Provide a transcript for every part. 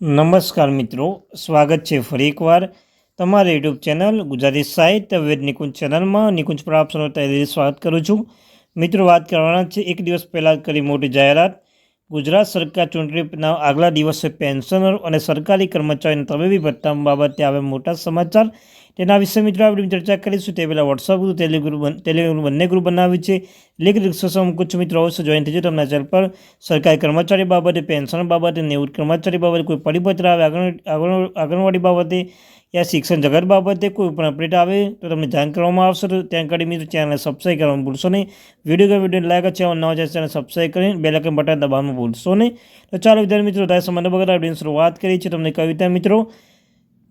નમસ્કાર મિત્રો, સ્વાગત છે ફરી એકવાર તમારા યુટ્યુબ ચેનલ ગુજરાતી સાહિત્ય વેદ નિકુંજ ચેનલમાં. નિકુંજ પ્રાપ્તનો તૈયારી સ્વાગત કરું છું. મિત્રો, વાત કરવાના છે, એક દિવસ પહેલાં કરી મોટી જાહેરાત. ગુજરાત સરકાર ચૂંટણીના આગલા દિવસે પેન્શનર અને સરકારી કર્મચારીઓને તબીબી ભત્તા બાબતે આવે મોટા સમાચાર. તેના વિશે મિત્રો આપણે ચર્ચા કરીશું. તે પહેલાં વોટ્સઅપ ગ્રુપ ટેલિગ્રુપ ટેલિગ્રુપ બંને ગ્રુપ બનાવી છે. લીગ ડિસ્કશન મૂકું મિત્રો. અવશ્ય જોઈન થજો તમને ચેનલ પર. સરકારી કર્મચારી બાબતે, પેન્શન બાબતે, નિવૃત્ત કર્મચારી બાબતે, કોઈ પરિપત્ર આવે, આગળ આંગણવાડી બાબતે યા શિક્ષણ જગત બાબતે કોઈ પણ અપડેટ આવે તો તમને જાણ કરવામાં આવશે. તો ત્યાં આગળ મિત્રો ચેનલને સબસ્ક્રાઈબ કરવાનું ભૂલશો નહીં. વીડિયો કે વીડિયો લાઈક છે નવા જાય ચેનલ સબસ્ક્રાઈબ કરીને બે લાખ બટન દબાવવાનું ભૂલશો નહીં. તો ચાલો વિદ્યાર્થી મિત્રો તારે સંબંધ બગડ આપણે શરૂઆત કરી છે તમને કવિતા મિત્રો,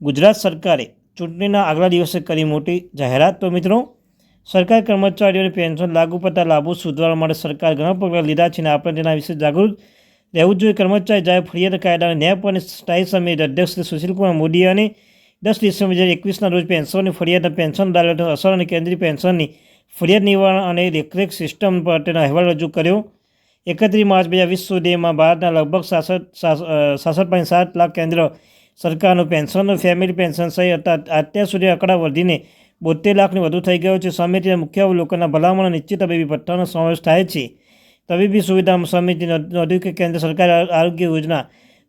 ગુજરાત સરકારે ચૂંટણીના આગલા દિવસે કરી મોટી જાહેરાત. તો મિત્રો, સરકાર કર્મચારીઓને પેન્શન લાગુ પડતા લાભો સુધારવા માટે સરકાર ઘણા પગલાં લીધા છે અને આપણે તેના વિશે જાગૃત રહેવું જોઈએ. કર્મચારી જાહેર ફરિયાદ કાયદા અને ન્યાય અને સ્થાયી સમિતિ અધ્યક્ષ શ્રી સુશીલકુમાર મોદી અને દસ ડિસેમ્બર હજાર એકવીસના રોજ પેન્શનની ફરિયાદ પેન્શન અદાલતનો અસર અને કેન્દ્રીય પેન્શનની ફરિયાદ નિવારણ અને દેખરેખ સિસ્ટમ પર તેનો અહેવાલ રજૂ કર્યો. એકત્રીસ માર્ચ બે હજાર વીસ સુધીમાં ભારતના લગભગ સાસઠ સાસઠ પોઈન્ટ સાત લાખ કેન્દ્ર સરકારનું પેન્શન ફેમિલી પેન્શન સહિત અત્યાર સુધી આંકડા વધીને બોતેર લાખની વધુ થઈ ગયો છે. સમિતિના મુખ્ય લોકોના ભલામણ નિશ્ચિત તબીબી ભથ્થાનો સમાવેશ થાય છે. તબીબી સુવિધા સમિતિ નોંધ્યું કે કેન્દ્ર સરકાર આરોગ્ય યોજના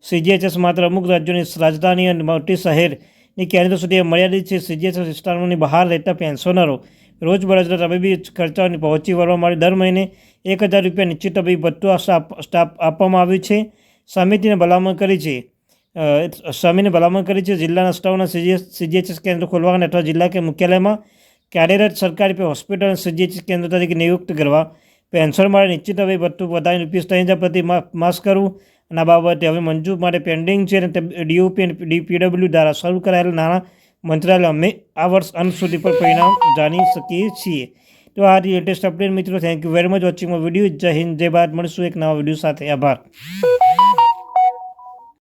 સીજીએચએસ માત્ર અમુક રાજ્યોની રાજધાની અને મોટી શહેરની કેન્દ્ર સુધી મર્યાદિત છે. સીજીએચએસ વિસ્તારોની બહાર રહેતા પેન્શનરો રોજબરોજના તબીબી ખર્ચાઓને પહોંચી વળવા માટે દર મહિને એક હજાર રૂપિયા નિશ્ચિત તબીબી ભથ્થું સ્ટાફ આપવામાં આવ્યું છે. સમિતિને ભલામણ કરી છે. સ્વામીને ભલામણ કરી છે જિલ્લાના સ્ટાફના સીજીએચએસ કેન્દ્ર ખોલવા અથવા જિલ્લા કે મુખ્યાલયમાં કાર્યરત સરકારી હોસ્પિટલ અને સીજીએચએસ કેન્દ્ર તરીકે નિયુક્ત કરવા. પેન્શન માટે નિશ્ચિત હવે ભથ્થું વધારીને રૂપિયા ત્રણ હજાર પ્રતિ માસ કરવું અને આ બાબતે હવે મંજૂર માટે પેન્ડિંગ છે અને ડીઓપી અને ડીપીડબ્લ્યુ દ્વારા શરૂ કરાયેલા નાણાં મંત્રાલય અમે આ વર્ષ અંત સુધી પર પરિણામ જાણી શકીએ છીએ. તો આ લેટેસ્ટ અપડેટ મિત્રો. Thank you very much watching video જય હિન્દ, જય ભારત. મળીશું એક નવા વીડિયો સાથે. આભાર.